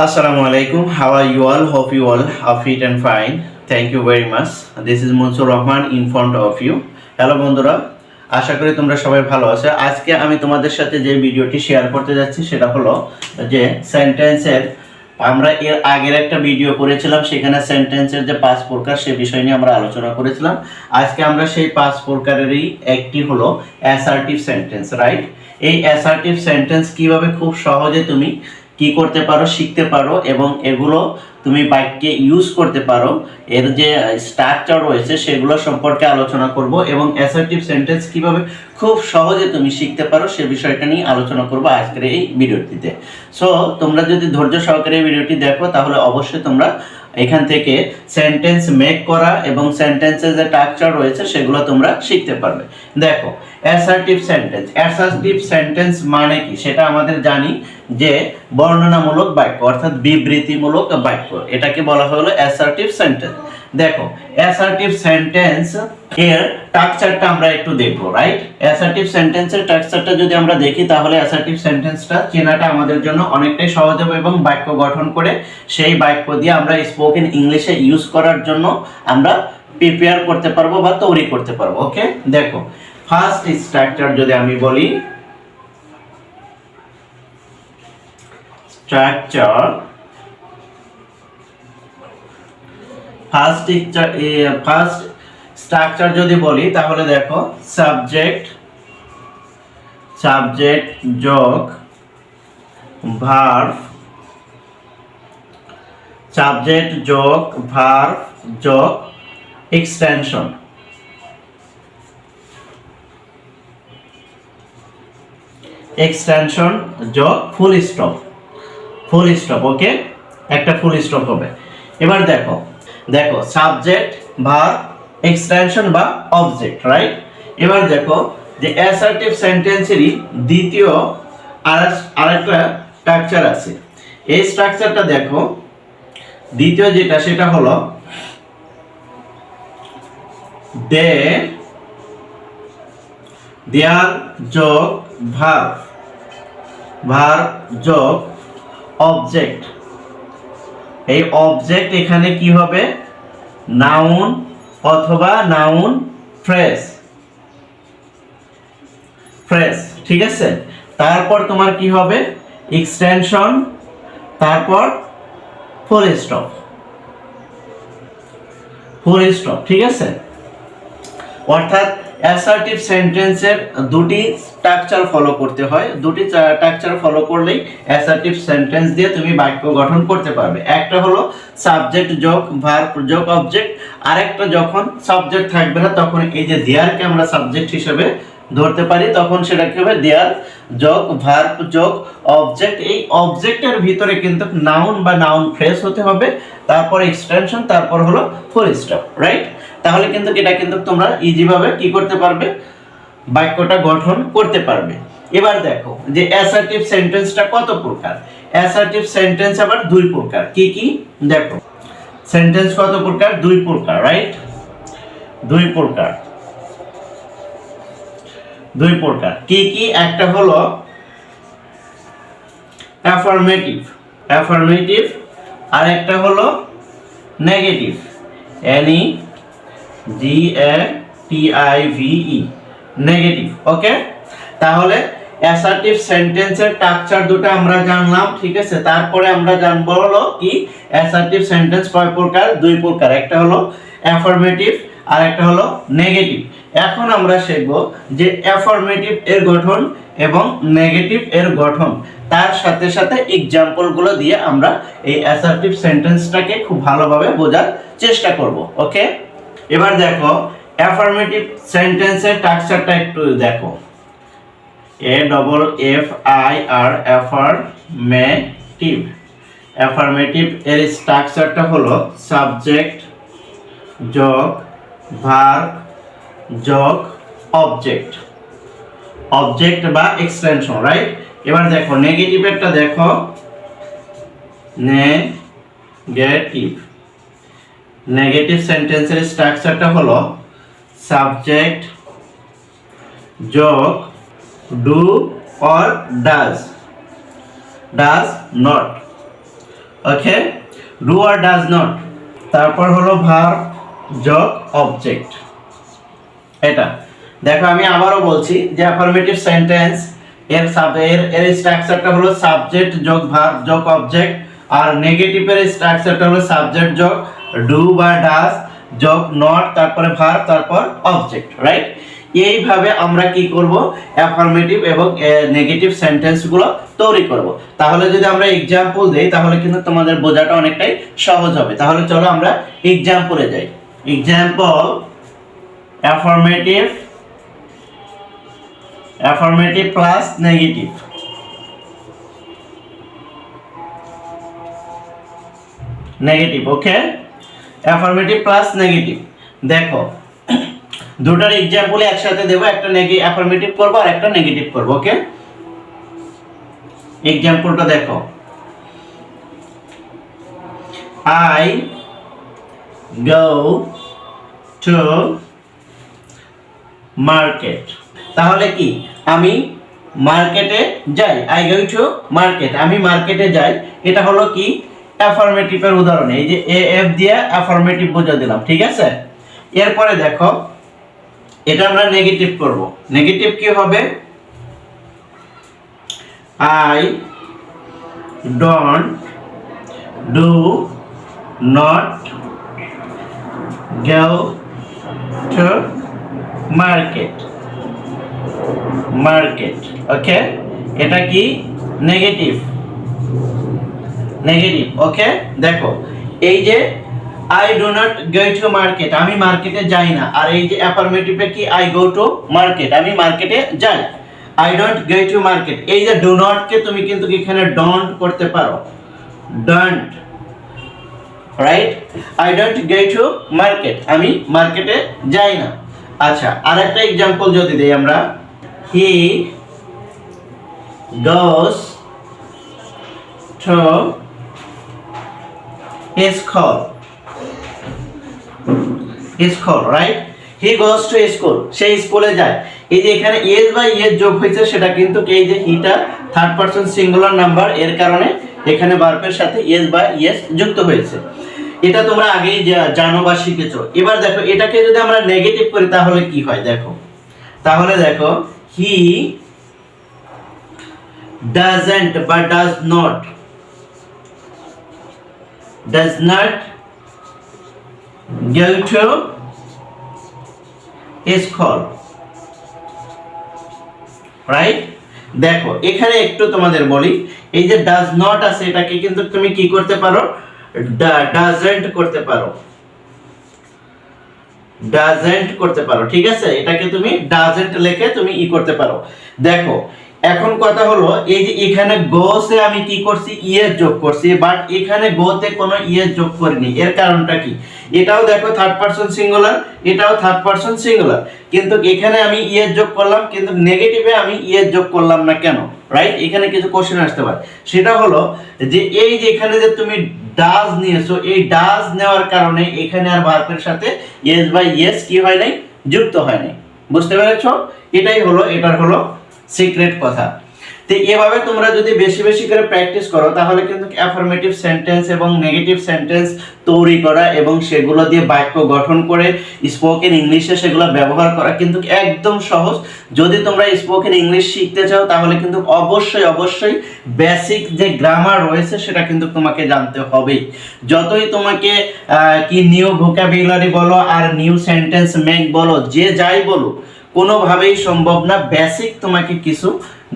Assalamu alaikum. How are you all? Hope you all are fit and fine. Thank you very much. This is Mansur Rahman in front of you. Hello বন্ধুরা আশা করি তোমরা সবাই ভালো আছো আজকে আমি তোমাদের সাথে যে ভিডিওটি শেয়ার করতে যাচ্ছি, সেটা হলো যে সেন্টেন্সের আমরা এর আগের একটা ভিডিও করেছিলাম, সেখানে সেন্টেন্সের যে পাঁচ প্রকার, সে বিষয় নিয়ে আমরা আলোচনা করেছিলাম আজকে আমরা সেই পাঁচ প্রকারেরই একটি হলো অ্যাসার্টিভ সেন্টেন্স রাইট এই অ্যাসার্টিভ সেন্টেন্স কীভাবে খুব সহজে তুমি কি করতে পারো, শিখতে পারো এবং এগুলো তুমি বাইককে ইউজ করতে পারো। এর যে স্ট্রাকচার রয়েছে সেগুলো সম্পর্কে আলোচনা করব এবং অ্যাসার্টিভ সেন্টেন্স কীভাবে খুব সহজে তুমি শিখতে পারো সে বিষয়টা নিয়ে আলোচনা করব আজকের এই ভিডিওটিতে সো তোমরা যদি ধৈর্য সহকারে ভিডিওটি দেখো, তাহলে অবশ্যই তোমরা এখান থেকে সেন্টেন্স মেক করা এবং সেন্টেন্সের যে স্ট্রাকচার রয়েছে সেগুলো তোমরা শিখতে পারবে। দেখো অ্যাসার্টিভ সেন্টেন্স অ্যাসার্টিভ সেন্টেন্স মানে কি? সেটা আমাদের জানি যে বর্ণনামূলক বাক্য, অর্থাৎ বিবৃতিমূলক বাক্য। এটাকে বলা হলো অ্যাসার্টিভ সেন্টেন্স দেখো অ্যাসার্টিভ সেন্টেন্স এর স্ট্রাকচারটা আমরা একটু দেখব রাইট অ্যাসার্টিভ সেন্টেন্সের স্ট্রাকচারটা যদি আমরা দেখি, তাহলে অ্যাসার্টিভ সেন্টেন্সটা চেনাটা আমাদের জন্য অনেকটাই সহজ হবে এবং বাক্য গঠন করে সেই বাক্য দিয়ে আমরা স্পোকেন ইংলিশে ইউজ করার জন্য আমরা প্রিপেয়ার করতে পারব বা তৈরি করতে পারব ওকে দেখো ফার্স্ট স্ট্রাকচার যদি আমি বলি স্ট্রাকচার ফার্স্ট ফার্স্ট স্ট্রাকচার যদি বলি, তাহলে দেখো সাবজেক্ট সাবজেক্ট যোগ ভার্ব সাবজেক্ট যোগ ভার্ব যোগ এক্সটেনশন এক্সটেনশন যোগ full stop full stop okay একটা ফুল স্টপ হবে। এবার দেখো দেখো সাবজেক্ট ভার্ব এক্সটেনশন বা অবজেক্ট রাইট এবার দেখো যে অ্যাসার্টিভ সেন্টেন্সেরই দ্বিতীয় আর আরেকটা স্ট্রাকচার আছে। এই স্ট্রাকচারটা দেখো, দ্বিতীয় যেটা, সেটা হলো দে দেয়ার যোগ ভার্ব ভার্ব যোগ অবজেক্ট এই অবজেক্ট এখানে কি হবে? নাউন অথবা নাউন ফ্রেশ ফ্রেশ ঠিক আছে? তারপর তোমার কি হবে? এক্সটেনশন তারপর ফুল স্টপ ফুল স্টপ ঠিক আছে? অর্থাৎ অ্যাসার্টিভ সেন্টেন্সের দুটি স্ট্রাকচার ফলো করতে হয়। দুটি স্ট্রাকচার ফলো করলেই অ্যাসার্টিভ সেন্টেন্স দিয়ে তুমি বাক্য গঠন করতে পারবে। একটা হলো সাবজেক্ট যোগ ভার্ব যোগ অবজেক্ট আরেকটা যখন সাবজেক্ট থাকবে না, তখন এই যে দেয়ারকে আমরা সাবজেক্ট হিসেবে ধরতে পারি, তখন সেটা কি হবে দেয়ার যোগ ভার্ব যোগ অবজেক্ট এই অবজেক্টের ভিতরে কিন্তু নাউন বা নাউন ফ্রেশ হতে হবে, তারপর এক্সটেনশন তারপর হলো ফুল স্টপ রাইট তাহলে কিন্তু এটা কিন্তু তোমরা ইজি ভাবে কি করতে পারবে? বাক্যটা গঠন করতে পারবে। এবার দেখো যে অ্যাসার্টিভ সেন্টেন্সটা কত প্রকার? অ্যাসার্টিভ সেন্টেন্স আবার দুই প্রকার। কি কি? দেখো সেন্টেন্স কত প্রকার? দুই প্রকার রাইট দুই প্রকার। দুই প্রকার। কি কি? একটা হলো অ্যাফার্মেটিভ অ্যাফার্মেটিভ আর একটা হলো negative N E G A T I V E negative okay তাহলে অ্যাসার্টিভ সেন্টেন্সের স্ট্রাকচার দুটো আমরা জানলাম, ঠিক আছে? তারপরে আমরা জানব হলো কি? অ্যাসার্টিভ সেন্টেন্স কয় প্রকার? দুই প্রকার। একটা হলো অ্যাফার্মেটিভ আর একটা হলো নেগেটিভ এখন আমরা শিখব যে অ্যাফার্মেটিভ এর গঠন এবং নেগেটিভ এর গঠন। তার সাথে সাথে এক্সাম্পলগুলো দিয়ে আমরা এই অ্যাসার্টিভ সেন্টেন্সটাকে খুব ভালোভাবে বোঝার চেষ্টা করব ওকে এবার দেখো অ্যাফার্মেটিভ সেন্টেন্সের স্ট্রাকচারটা একটু দেখো। A double F I R affirmative affirmative এর স্ট্রাকচারটা হলো সাবজেক্ট যোগ ভার যোগ অবজেক্ট অবজেক্ট বা এক্সটেনশন রাইট এবার দেখো নেগেটিভেরটা দেখো। নেগেটিভ নেগেটিভ সেন্টেন্সের স্ট্রাকচারটা হলো সাবজেক্ট যোগ do or does does not okay do R does not তারপর হলো ভার যোগ অবজেক্ট এটা। দেখো, আমি আবারও বলছি যে অ্যাফার্মেটিভ সেন্টেন্স এর এর এর স্ট্রাকচারটা হলো সাবজেক্ট যোগ ভার যোগ অবজেক্ট আর নেগেটিভের স্ট্রাকচারটা হলো সাবজেক্ট যোগ ডু বা ডাজ যোগ নট তারপরে ভার্ব তারপর অবজেক্ট রাইট এইভাবে আমরা কি করব? অ্যাফার্মেটিভ এবং নেগেটিভ সেন্টেন্সগুলো তৈরি করব। তাহলে যদি আমরা এক্সাম্পল দেই, তাহলে কিন্তু তোমাদের বোঝাটা অনেকটাই সহজ হবে। তাহলে চলো আমরা এক্সাম্পলে যাই। Example affirmative affirmative plus negative negative okay affirmative plus negative দেখো, দুটার এক্সাম্পল একসাথে দেবো, একটা নেগেটিভ অ্যাফার্মেটিভ করব আর একটা নেগেটিভ করব ওকে এক্সাম্পলটা দেখো। আই গো টু মার্কেট তাহলে কি? আমি মার্কেটে যাই। আই গো টু মার্কেট আমি মার্কেটে যাই। এটা হলো কি? অ্যাফার্মেটিভের উদাহরণ, এই যে এ এফ দিয়ে অ্যাফার্মেটিভ বোঝা দিলাম, ঠিক আছে? এরপরে দেখো, এটা আমরা নেগেটিভ করব। নেগেটিভ কি হবে? I don't do not go to market. Market okay এটা কি? নেগেটিভ নেগেটিভ ওকে দেখো, এই যে I do not go to market আমি মার্কেটে যাই না। আর এই যে অ্যাফার্মেটিভে কি? আই গো টু মার্কেট আমি মার্কেটে যাই। I don't go to market এই যে ডো নট কে তুমি কিন্তু এখানে ডোন্ট করতে পারো। Don't right I don't go to market আমি মার্কেটে যাই না। আচ্ছা আরেকটা এক্সাম্পল যদি দেই আমরা। He goes to school school right he goes to school সে স্কুলে যায়। এই যে এখানে এস বা ইয়েস যোগ হয়েছে, সেটা কিন্তু এই যে হিটা থার্ড পারসন সিঙ্গুলার নাম্বার এর কারণে এখানে বার্বের সাথে এস বা ইয়েস যুক্ত হয়েছে। এটা তোমরা আগেই জানো বা শিখেছো। এবার দেখো, এটাকে যদি আমরা নেগেটিভ করি, তাহলে কি হয়? দেখো। তাহলে দেখো হি ডাজন্ট বা does not does not go to school right দেখো, এখানে একটু তোমাদের বলি, এই যে ডাজ নট আছে, এটাকে কিন্তু তুমি কি করতে পারো? ডাজেন্ট করতে পারো। ডাজেন্ট করতে পারো, ঠিক আছে? এটাকে তুমি ডাজেন্ট লিখে তুমি ই করতে পারো। দেখো এখন কথা হলো, এই যে এখানে গোসে আমি কি করছি? ইয়েস যোগ করছি বাট এখানে গোতে কোনো ইয়েস যোগ করিনি। এর কারণটা কি? এটাও দেখো থার্ড পারসন সিঙ্গুলার এটাও থার্ড পারসন সিঙ্গুলার কিন্তু এখানে আমি ইয়েস যোগ করলাম, কিন্তু নেগেটিভে আমি ইয়েস যোগ করলাম না কেন? রাইট এখানে কিছু কোশ্চেন আসতে পারে। সেটা হলো যে এই যে এখানে যে তুমি ডাজ নিয়েছো, এই ডাজ নেওয়ার কারণে এখানে আর ভার্বের সাথে ইয়েস বাই ইয়েস কি হয় নাই? যুক্ত হয় নাই। বুঝতে পেরেছ? এটাই হলো, এটার হলো সিক্রেট কথা। তো এভাবে তোমরা যদি বেশি বেশি করে প্র্যাকটিস করো, তাহলে কিন্তু অ্যাফার্মেটিভ সেন্টেন্স এবং নেগেটিভ সেন্টেন্স তৈরি করা এবং সেগুলো দিয়ে বাক্য গঠন করে স্পোকেন ইংলিশে সেগুলো ব্যবহার করা কিন্তু একদম সহজ। যদি তোমরা স্পোকেন ইংলিশ শিখতে চাও, তাহলে কিন্তু অবশ্যই অবশ্যই বেসিক যে গ্রামার রয়েছে সেটা কিন্তু তোমাকে জানতে হবেই যতই তোমাকে কি নিউ ভোকাবুলারি বলো আর নিউ সেন্টেন্স মেক বলো, যে যাই বলো কোনোভাবেই সম্ভব না। বেসিক তোমাকে কিছু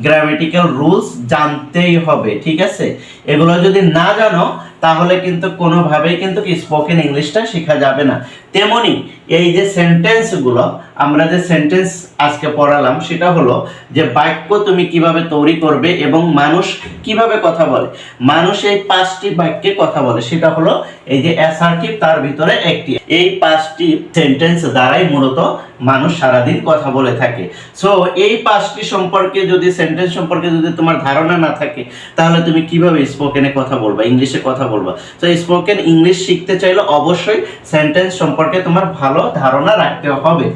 গ্রামেটিক্যাল রুলস জানতেই হবে, ঠিক আছে? এগুলো যদি না জানো, তাহলে কিন্তু কোনোভাবেই কিন্তু স্পোকেন ইংলিশটা শেখা যাবে না। তেমনি এই যে সেন্টেন্সগুলো আমরা যে সেন্টেন্স আজকে পড়ালাম, সেটা হলো যে বাক্য তুমি কীভাবে তৈরি করবে এবং মানুষ কীভাবে কথা বলে। মানুষ এই পাঁচটি বাক্যে কথা বলে, সেটা হলো এই যে অ্যাসার্টিভ তার ভিতরে একটি। এই পাঁচটি সেন্টেন্স দ্বারাই মূলত মানুষ সারাদিন কথা বলে থাকে। সো এই পাঁচটি সম্পর্কে যদি সেন্টেন্স সম্পর্কে যদি তোমার ধারণা না থাকে, তাহলে তুমি কীভাবে স্পোকেনে কথা বলবা ইংলিশে কথা বলবা? তো স্পোকেন ইংলিশ শিখতে চাইলে অবশ্যই সেন্টেন্স সম্পর্কে তোমার ভালো ধারণা রাখতে হবে।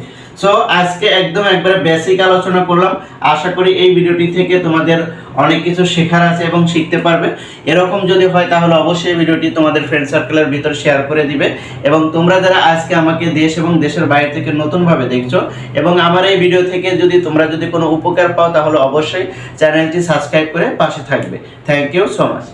সো আজকে একদম একবারে বেসিক আলোচনা করলাম। আশা করি এই ভিডিওটি থেকে তোমাদের অনেক কিছু শেখার আছে এবং শিখতে পারবে। এরকম যদি হয় তাহলে অবশ্যই ভিডিওটি তোমাদের ফ্রেন্ড সার্কেলের ভিতর শেয়ার করে দিবে এবং তোমরা যারা আজকে আমাকে দেশ এবং দেশের বাইরে থেকে নতুনভাবে দেখছ এবং আমার এই ভিডিও থেকে যদি তোমরা যদি কোনো উপকার পাও তাহলে অবশ্যই চ্যানেলটি সাবস্ক্রাইব করে পাশে থাকবে। Thank you so much